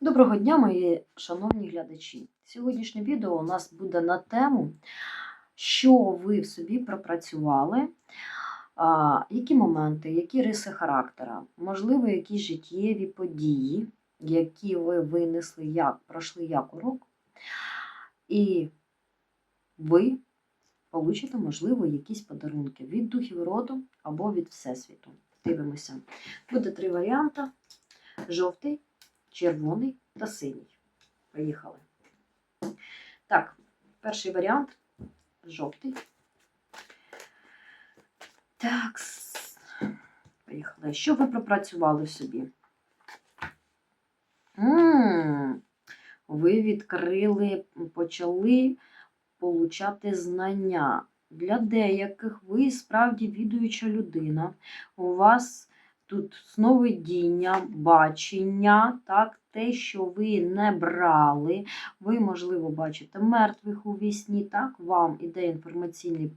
Доброго дня, мої шановні глядачі. Сьогоднішнє відео у нас буде на тему, що ви в собі пропрацювали, які моменти, які риси характера, можливо, якісь життєві події, які ви винесли, як пройшли як урок, і ви получите, можливо, якісь подарунки від духів роду або від Всесвіту. Дивимося. Буде три варіанти: жовтий червоний та синій. Поїхали. Так, перший варіант жовтий. Так, поїхали. Що ви пропрацювали собі? ви відкрили, почали получати знання. Для деяких ви справді відуюча людина. У вас тут сновидіння, бачення, так, те, що ви не брали. Ви, можливо, бачите мертвих у вісні, так, вам іде інформаційний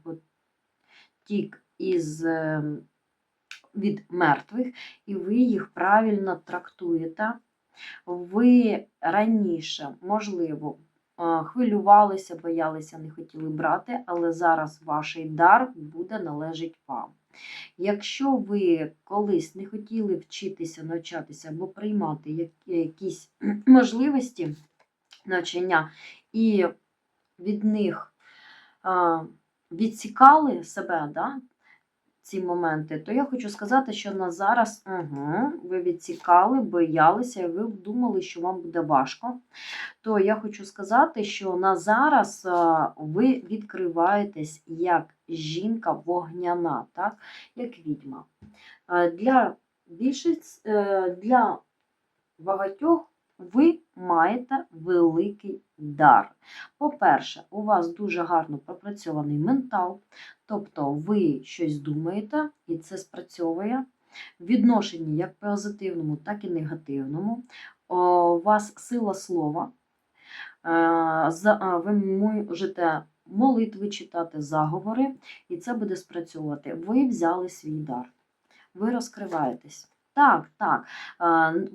потік із, е, від мертвих, і ви їх правильно трактуєте. Ви раніше, можливо, е, хвилювалися, боялися, не хотіли брати, але зараз ваш дар буде належить вам. Якщо ви колись не хотіли вчитися, навчатися або приймати якісь можливості навчання і від них відсікали себе, да, ці моменти, то я хочу сказати, що на зараз угу, ви відсікали, боялися, ви думали, що вам буде важко. То я хочу сказати, що на зараз ви відкриваєтесь як жінка вогняна, так? як відьма. Е, Для більшість, е, для багатьох ви маєте великий дар. По-перше, у вас дуже гарно пропрацьований ментал, тобто ви щось думаєте, і це спрацьовує. Відношенні як позитивному, так і негативному. У вас сила слова. Е, Ви можете молитви читати, заговори, і це буде спрацьовувати. Ви взяли свій дар, ви розкриваєтесь. Так, так,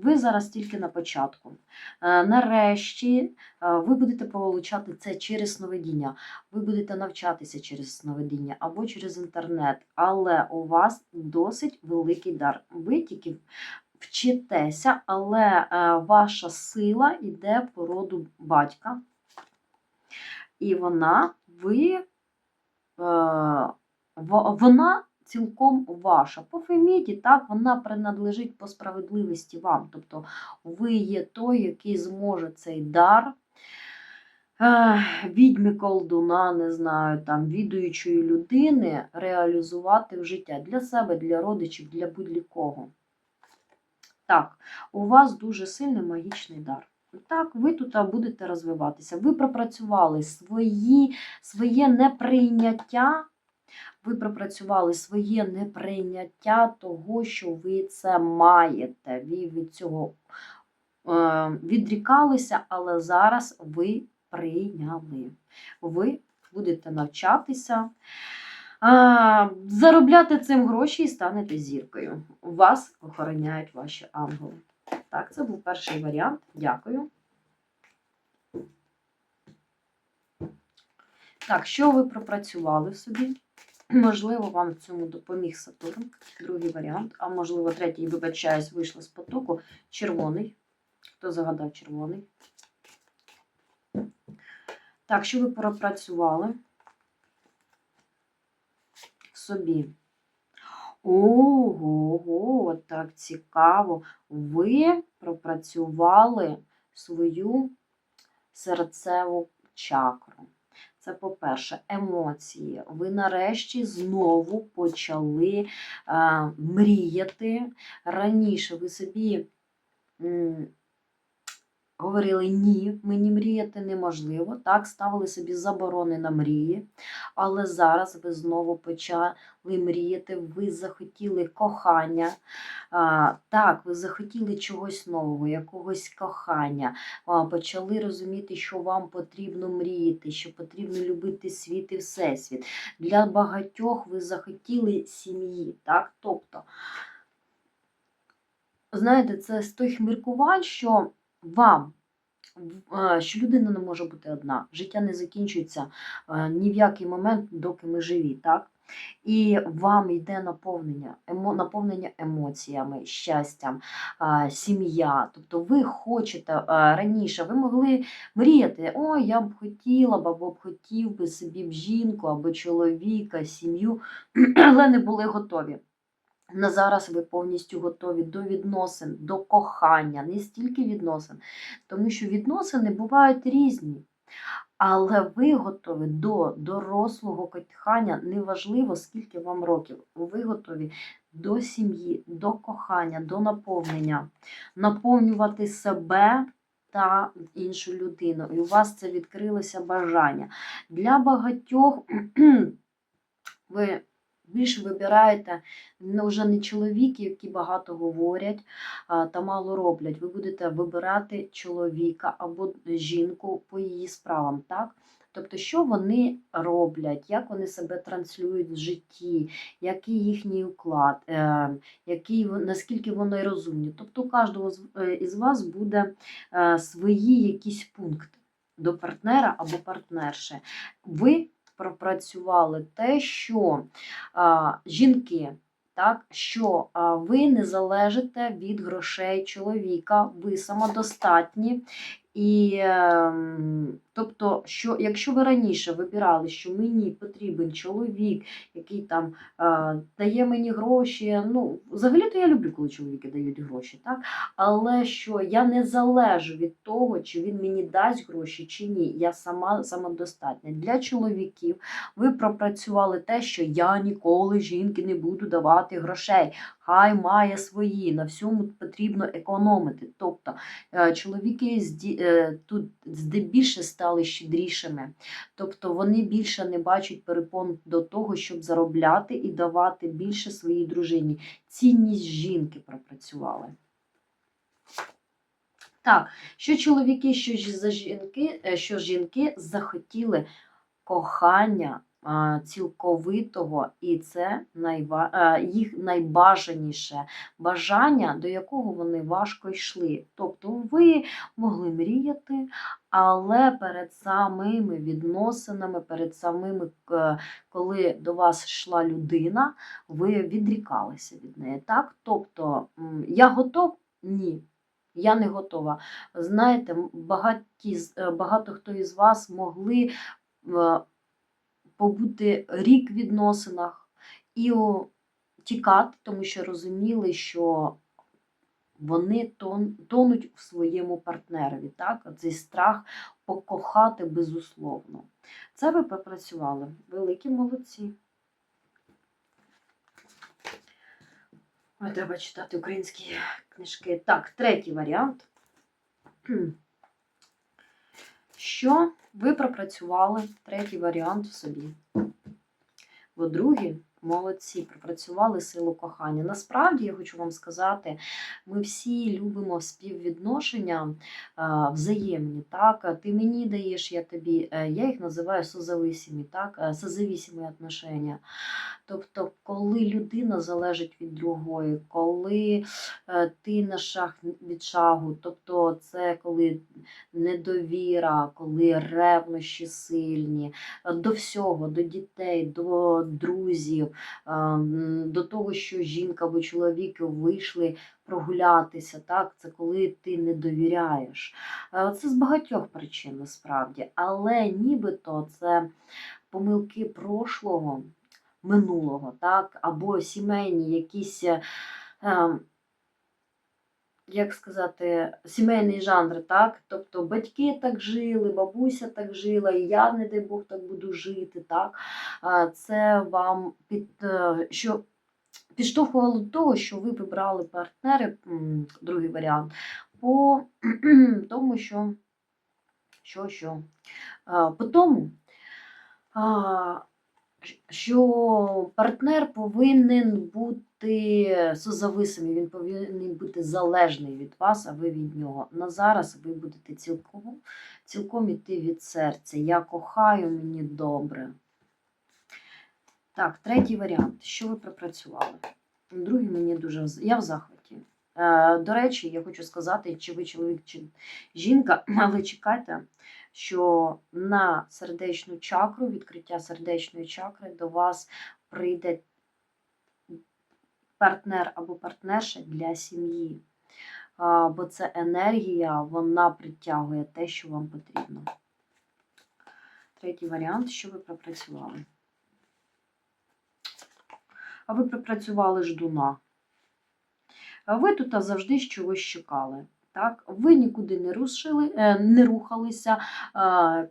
ви зараз тільки на початку. Нарешті ви будете получати це через сновидіння, ви будете навчатися через сновидіння або через інтернет, але у вас досить великий дар. Ви тільки вчитеся, але ваша сила йде по роду батька. І вона, ви, е, вона цілком ваша. По Феміді, так, вона принадлежить по справедливості вам. Тобто ви є той, який зможе цей дар е, відьми колдуна, не знаю, там, відуючої людини реалізувати в життя для себе, для родичів, для будь-якого. Так, у вас дуже сильний магічний дар. Так, ви тут будете розвиватися. Ви пропрацювали свої, своє неприйняття. Ви пропрацювали своє неприйняття того, що ви це маєте. Ви від цього е, відрікалися, але зараз ви прийняли. Ви будете навчатися, заробляти цим гроші і станете зіркою. Вас охороняють ваші ангели. Так, це був перший варіант. Дякую. Так, що ви пропрацювали собі? Можливо, вам в цьому допоміг Сатурн, другий варіант. А можливо, третій, вибачаюсь, вийшла з потоку. Червоний. Хто загадав червоний? Так, що ви пропрацювали собі? Ого, так цікаво. Ви пропрацювали свою серцеву чакру. Це, по-перше, емоції. Ви нарешті знову почали е, мріяти. Раніше ви собі говорили ні, мені мріяти неможливо. Так, ставили собі заборони на мрії. Але зараз ви знову почали мріяти, ви захотіли кохання. А, так, ви захотіли чогось нового, якогось кохання. А, почали розуміти, що вам потрібно мріяти, що потрібно любити світ і всесвіт. Для багатьох ви захотіли сім'ї. Так? Тобто, знаєте, це з тих міркувань, що вам, е, що людина не може бути одна. Життя не закінчується е, ні в який момент, доки ми живі, так? І вам йде наповнення, емо, наповнення емоціями, щастям, а, сім'я. Тобто ви хочете раніше, ви могли мріяти, о, я б хотіла або б хотів би собі б жінку або чоловіка, сім'ю, але не були готові. На зараз ви повністю готові до відносин, до кохання, не стільки відносин, тому що відносини бувають різні. Але ви готові до дорослого кохання, неважливо, скільки вам років. Ви готові до сім'ї, до кохання, до наповнення, наповнювати себе та іншу людину. І у вас це відкрилося бажання. Для багатьох ви більше вибираєте ну, вже не чоловіки, які багато говорять та мало роблять. Ви будете вибирати чоловіка або жінку по її справам, так? Тобто, що вони роблять, як вони себе транслюють в житті, який їхній уклад, е, який, наскільки вони розумні. Тобто у кожного е, із вас буде е, свої якісь пункти до партнера або партнерши. Ви пропрацювали те, що а, жінки, так, що а, ви не залежите від грошей чоловіка, ви самодостатні. І, ем, тобто, що якщо ви раніше вибирали, що мені потрібен чоловік, який там е, дає мені гроші, ну, взагалі-то я люблю, коли чоловіки дають гроші, так? але що я не залежу від того, чи він мені дасть гроші, чи ні. Я сама самодостатня. Для чоловіків ви пропрацювали те, що я ніколи жінки не буду давати грошей. Хай має свої, на всьому потрібно економити. Тобто е, чоловіки е, тут здебільше стали щедрішими. Тобто вони більше не бачать перепон до того, щоб заробляти і давати більше своїй дружині. Цінність жінки пропрацювали. Так, що чоловіки, що за жінки, е, що жінки захотіли кохання цілковитого, і це найва... їх найбажаніше бажання, до якого вони важко йшли. Тобто ви могли мріяти, але перед самими відносинами, перед самими, коли до вас йшла людина, ви відрікалися від неї. Так? Тобто, я готов? Ні. Я не готова. Знаєте, багаті, е, багато хто із вас могли е, побути рік в відносинах і тікати, тому що розуміли, що вони тонуть в своєму партнерові. Так? Цей страх покохати безусловно. Це ви попрацювали. Великі молодці. Треба читати українські книжки. Так, третій варіант. Що ви пропрацювали третій варіант в собі? Бо другі молодці, пропрацювали силу кохання. Насправді, я хочу вам сказати, ми всі любимо співвідношення взаємні. Так? Ти мені даєш, я тобі. Е, Я їх називаю созависимі, так? е, отношення. Тобто, коли людина залежить від другої, коли е, ти на шаг від шагу, тобто це коли недовіра, коли ревнощі сильні, е, до всього, до дітей, до друзів, е, до того, що жінка або чоловік вийшли прогулятися, так, це коли ти не довіряєш. Це з багатьох причин насправді, але нібито це помилки прошлого минулого, так, або сімейні якісь, е, як сказати, сімейний жанр, так? Тобто батьки так жили, бабуся так жила, і я, не дай Бог, так буду жити. так? Це вам під, е, що підштовхувало до того, що ви вибрали партнери, другий варіант, по тому, що, що, що, по тому, що партнер повинен бути созависимий, він повинен бути залежний від вас, а ви від нього. На зараз ви будете цілком, цілком іти від серця. Я кохаю, мені добре. Так, третій варіант. Що ви пропрацювали? Другий мені дуже. Я в захваті. Е, До речі, я хочу сказати, чи ви чоловік, чи жінка, але чекайте, що на сердечну чакру, відкриття сердечної чакри до вас прийде партнер або партнерша для сім'ї. Бо це енергія, вона притягує те, що вам потрібно. Третій варіант, що ви пропрацювали. А ви пропрацювали ждуна. Ви тут завжди чогось чекали. Так? Ви нікуди не рушили, е, не рухалися.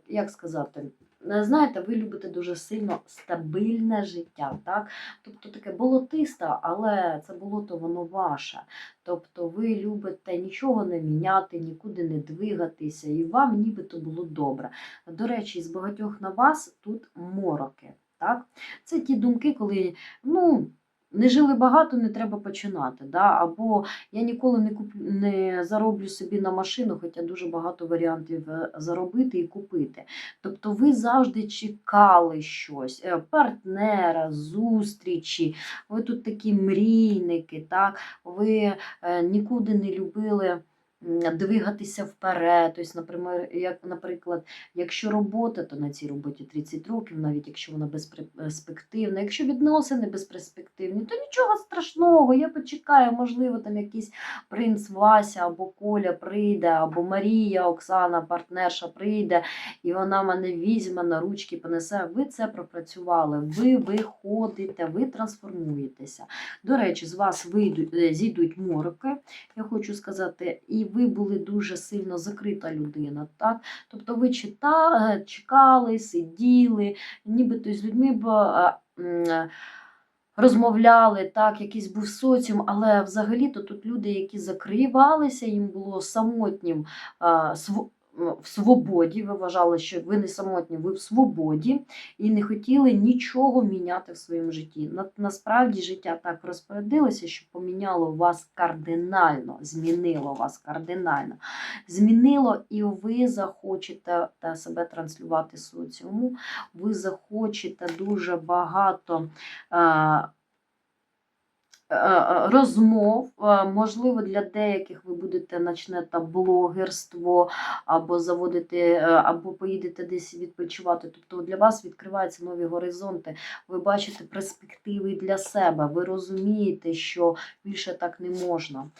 Як сказати, знаєте, ви любите дуже сильно стабільне життя. Так? Тобто таке болотисте, але це болото воно ваше. Тобто ви любите нічого не міняти, нікуди не двигатися, і вам нібито було добре. До речі, з багатьох на вас тут мороки. Так? Це ті думки, коли ну, не жили багато, не треба починати. Да? Або я ніколи не куп... не зароблю собі на машину, хоча дуже багато варіантів е, заробити і купити. Тобто ви завжди чекали щось, е, партнера, зустрічі, ви тут такі мрійники, так? ви е, нікуди не любили двигатися вперед. Тобто, наприклад, як, наприклад, якщо робота, то на цій роботі 30 років, навіть якщо вона безперспективна. Якщо відносини безперспективні, то нічого страшного, я почекаю, можливо, там якийсь принц Вася або Коля прийде, або Марія, Оксана, партнерша прийде, і вона мене візьме на ручки, понесе. Ви це пропрацювали, ви виходите, ви трансформуєтеся. До речі, з вас вийдуть, е, зійдуть мороки, я хочу сказати, і ви були дуже сильно закрита людина. Так? Тобто ви читали, чекали, сиділи, нібито з людьми б. а, м, Розмовляли, так, якийсь був соціум, але взагалі-то тут люди, які закривалися, їм було самотнім а, св- в свободі. Ви вважали, що ви не самотні, ви в свободі і не хотіли нічого міняти в своєму житті. На, насправді життя так розпорядилося, що поміняло вас кардинально, змінило вас кардинально. Змінило, і ви захочете та себе транслювати соціуму. Ви захочете дуже багато. Е, е, Розмов, Е, можливо, для деяких ви будете начнете блогерство, або заводити, або поїдете десь відпочивати. Тобто для вас відкриваються нові горизонти. Ви бачите перспективи для себе. Ви розумієте, що більше так не можна.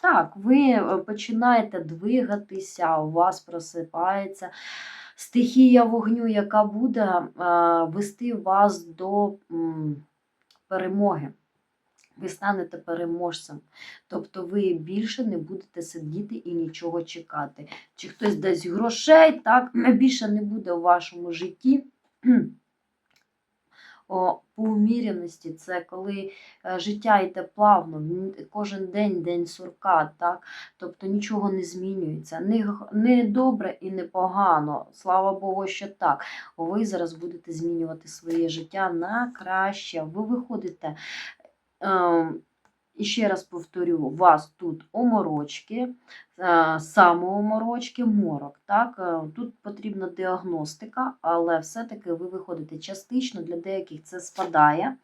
Так, ви починаєте двигатися, у вас просипається стихія вогню, яка буде вести вас до перемоги. Ви станете переможцем. Тобто ви більше не будете сидіти і нічого чекати. Чи хтось дасть грошей, так більше не буде у вашому житті. О, по уміряності це коли е, життя йде плавно, кожен день день сурка, так? тобто нічого не змінюється. Не, не добре і не погано. Слава Богу, що так. Ви зараз будете змінювати своє життя на краще. Ви виходите. Ем, і ще раз повторю, вас тут оморочки, е, самооморочки, морок. Так? Е, Тут потрібна діагностика, але все-таки ви виходите частично, для деяких це спадає,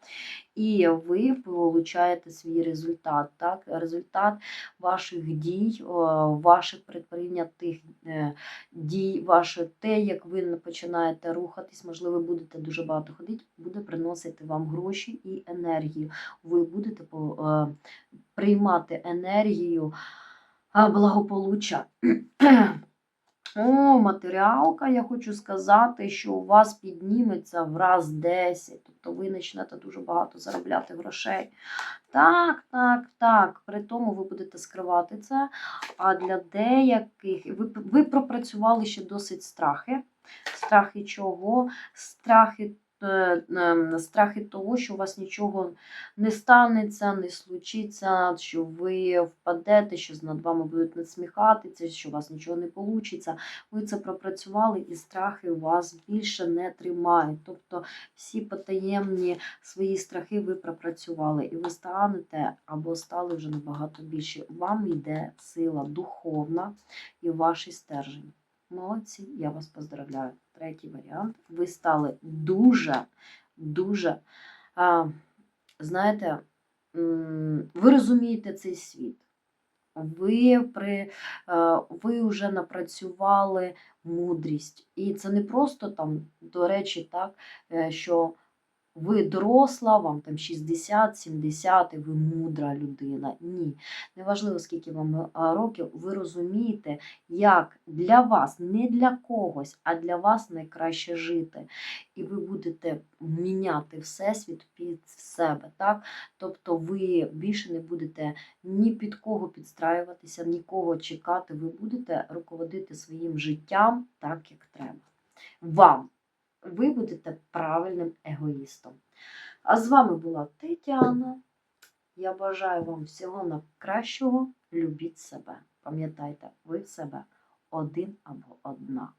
і ви получаєте свій результат. Так? Результат ваших дій, ваших предприйнятих е, дій, ваше те, як ви починаєте рухатись, можливо, будете дуже багато ходити, буде приносити вам гроші і енергію. Ви будете е, приймати енергію благополуччя. О, матеріалка, я хочу сказати, що у вас підніметься в раз 10, тобто ви почнете дуже багато заробляти грошей. Так, так, так. При тому ви будете скривати це. А для деяких ви, ви пропрацювали ще досить страхи. Страхи чого? Страхи, страхи того, що у вас нічого не станеться, не случиться, що ви впадете, що над вами будуть насміхатися, що у вас нічого не вийде. Ви це пропрацювали, і страхи вас більше не тримають. Тобто всі потаємні свої страхи ви пропрацювали, і ви станете або стали вже набагато більше. Вам йде сила духовна і ваш стержень. Молодці, я вас поздравляю. Третій варіант. Ви стали дуже, дуже, а, знаєте, ви розумієте цей світ. ви, при, ви вже напрацювали мудрість. І це не просто там, до речі, так, е, що ви доросла, вам там 60, 70, і ви мудра людина. Ні. Неважливо, скільки вам років, ви розумієте, як для вас, не для когось, а для вас найкраще жити. І ви будете міняти всесвіт під себе. Так? Тобто ви більше не будете ні під кого підстраюватися, нікого чекати. Ви будете руководити своїм життям так, як треба. Вам. Ви будете правильним егоїстом. А з вами була Тетяна. Я бажаю вам всього найкращого. Любіть себе. Пам'ятайте, ви себе один або одна.